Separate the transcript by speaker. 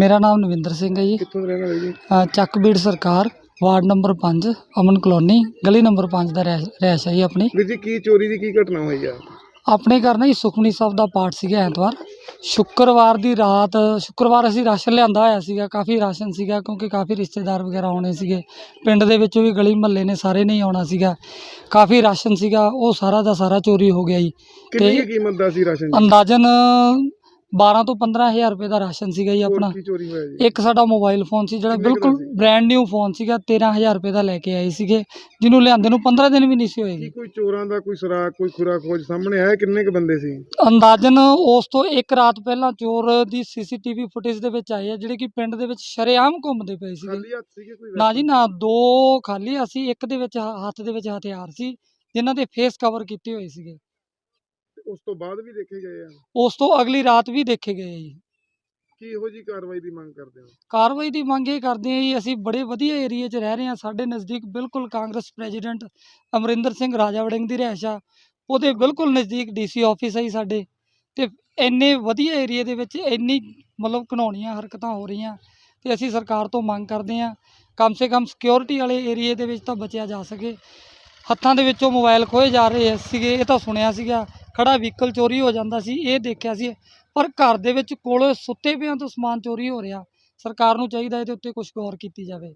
Speaker 1: ਮੇਰਾ ਨਾਮ ਨਵਿੰਦਰ ਸਿੰਘ ਹੈ ਜੀ।
Speaker 2: ਕਿੱਥੋਂ ਰਹਿਣ ਵਾਲੇ ਜੀ?
Speaker 1: ਅ, Chakbir Sarkar ward number 5 Aman colony ਗਲੀ ਨੰਬਰ 5 ਦਾ ਰਹਿ- ਰਿਹਾਇਸ਼ ਹੈ ਜੀ ਆਪਣੀ।
Speaker 2: ਵੀਰ ਜੀ ਕੀ ਚੋਰੀ ਦੀ ਕੀ ਘਟਨਾ ਹੋਈ ਆ?
Speaker 1: ਆਪਣੇ ਘਰ ਨਾ ਜੀ ਸੁਖਮਨੀ ਸਾਹਿਬ ਦਾ ਪਾਠ ਸੀਗਾ ਐਤਵਾਰ। ਸ਼ੁੱਕਰਵਾਰ ਦੀ ਰਾਤ ਸ਼ੁੱਕਰਵਾਰ ਅਸੀਂ ਰਾਸ਼ਨ ਲਿਆਂਦਾ ਹੋਇਆ ਸੀਗਾ ਕਾਫੀ ਰਾਸ਼ਨ ਸੀਗਾ ਕਿਉਂਕਿ ਕਾਫੀ ਰਿਸ਼ਤੇਦਾਰ ਵਗੈਰਾ ਆਉਣੇ ਸੀਗੇ। ਪਿੰਡ ਦੇ ਵਿੱਚੋਂ ਵੀ ਗਲੀ ਮਹੱਲੇ ਨੇ ਸਾਰੇ ਨਹੀਂ ਆਉਣਾ ਸੀਗਾ। ਕਾਫੀ ਰਾਸ਼ਨ ਸੀਗਾ ਉਹ ਸਾਰਾ ਦਾ ਸਾਰਾ ਚੋਰੀ ਹੋ ਗਿਆ ਜੀ।
Speaker 2: ਕਿੰਨੀ
Speaker 1: ਤੇ
Speaker 2: ਕੁ ਕੀਮਤ ਦਾ ਸੀ ਰਾਸ਼ਨ ਜੀ?
Speaker 1: ਅੰਦਾਜ਼ਨ 12 ਤੋਂ 15000 ਰੁਪਏ ਦਾ ਰਾਸ਼ਨ ਸੀਗਾ ਜੀ ਆਪਣਾ।
Speaker 2: ਕੀ ਚੋਰੀ ਹੋਇਆ ਜੀ?
Speaker 1: ਇੱਕ ਸਾਡਾ ਮੋਬਾਈਲ ਫੋਨ ਸੀ ਜਿਹੜਾ
Speaker 2: ਕਿੰਨੇ ਕੁ ਦਾ
Speaker 1: ਬਿਲਕੁਲ
Speaker 2: ਸੀ?
Speaker 1: ਬ੍ਰੈਂਡ ਨਿਊ ਫੋਨ ਸੀਗਾ 13000 ਰੁਪਏ ਦਾ ਲੈ ਕੇ ਆਏ ਸੀਗੇ ਜਿਹਨੂੰ ਲਿਆਂਦੇ ਨੂੰ 15 ਦਿਨ ਵੀ ਨਹੀਂ ਸੀ
Speaker 2: ਕੀ
Speaker 1: ਹੋਏਗੇ
Speaker 2: ਕੋਈ ਚੋਰਾਂ ਦਾ ਕੋਈ ਸੁਰਾਗ ਕੋਈ ਖੁਰਾ ਖੋਜ ਸਾਹਮਣੇ ਆਇਆ? ਕਿੰਨੇ ਕ ਬੰਦੇ ਸੀ?
Speaker 1: ਅੰਦਾਜ਼ਨ ਉਸ ਤੋਂ ਇੱਕ ਰਾਤ ਪਹਿਲਾਂ ਚੋਰ ਦੀ ਸੀਸੀਟੀਵੀ ਫੁਟੇਜ ਦੇ ਵਿੱਚ ਆਏ ਆ ਜਿਹੜੇ ਕਿ ਪਿੰਡ ਦੇ ਵਿੱਚ ਸ਼ਰੇਆਮ ਘੁੰਮਦੇ ਪਏ ਸੀਗੇ।
Speaker 2: ਖਾਲੀ ਹੱਥ ਸੀਗੇ ਕੋਈ
Speaker 1: ਨਾ ਜੀ ਨਾ ਦੋ ਖਾਲੀ ਅਸੀਂ ਇੱਕ ਦੇ ਵਿੱਚ ਹ- ਹੱਥ ਦੇ ਵਿੱਚ ਹਥਿਆਰ ਸੀ ਜਿਨ੍ਹਾਂ ਦੇ ਫੇਸ ਕਵਰ ਕੀਤੇ ਹੋਏ ਸੀਗੇ।
Speaker 2: ਉਸ ਤੋਂ ਬਾਅਦ ਵੀ ਦੇਖੇ ਗਏ ਆ?
Speaker 1: ਉਸ ਤੋਂ ਅਗਲੀ ਰਾਤ ਵੀ ਦੇਖੇ ਗਏ ਜੀ।
Speaker 2: ਕੀ ਇਹੋ ਜੀ ਕਾਰਵਾਈ ਦੀ ਮੰਗ ਕਰਦੇ ਹੋ?
Speaker 1: ਕਾਰਵਾਈ ਦੀ ਮੰਗ ਇਹ ਕਰਦੇ ਹਾਂ ਜੀ ਅਸੀਂ ਬੜੇ ਵਧੀਆ ਏਰੀਏ 'ਚ ਰਹਿ ਰਹੇ ਹਾਂ। ਸਾਡੇ ਨਜ਼ਦੀਕ ਬਿਲਕੁਲ ਕਾਂਗਰਸ ਪ੍ਰੈਜ਼ੀਡੈਂਟ ਅਮਰਿੰਦਰ ਸਿੰਘ ਰਾਜਾ ਵੜਿੰਗ ਦੀ ਰਿਹਾਇਸ਼ ਆ। ਉਹਦੇ ਬਿਲਕੁਲ ਨਜ਼ਦੀਕ ਡੀਸੀ ਆਫਿਸ ਹੈ ਜੀ ਸਾਡੇ। ਤੇ ਇੰਨੇ ਵਧੀਆ ਏਰੀਏ ਦੇ ਵਿੱਚ ਇੰਨੀ ਮਤਲਬ ਘਿਨਾਉਣੀਆਂ ਹਰਕਤਾਂ ਹੋ ਰਹੀਆਂ। ਤੇ ਅਸੀਂ ਸਰਕਾਰ ਤੋਂ ਮੰਗ ਕਰਦੇ ਹਾਂ ਕਮ ਸੇ ਕਮ ਸਿਕਿਉਰਿਟੀ ਵਾਲੇ ਏਰੀਏ ਦੇ ਵਿੱਚ ਤਾਂ ਬਚਿਆ ਜਾ ਸਕੇ। ਹੱਥਾਂ ਦੇ ਵਿੱਚੋਂ ਮੋਬਾਈਲ ਖੋਏ ਜਾ ਰਹੇ ਸੀਗੇ ਇਹ ਤਾਂ ਸੁਣਿਆ ਸੀਗਾ। ਖੜਾ ਵਹੀਕਲ ਚੋਰੀ ਹੋ ਜਾਂਦਾ ਸੀ, ਇਹ ਦੇਖਿਆ ਸੀ। ਪਰ ਘਰ ਦੇ ਵਿੱਚ ਕੋਲ ਸੁੱਤੇ ਪਿਆਂ ਤੋਂ ਸਮਾਨ ਚੋਰੀ ਹੋ ਰਿਹਾ। ਸਰਕਾਰ ਨੂੰ ਚਾਹੀਦਾ ਇਹਦੇ ਉੱਤੇ ਕੁਝ ਗੌਰ ਕੀਤੀ ਜਾਵੇ।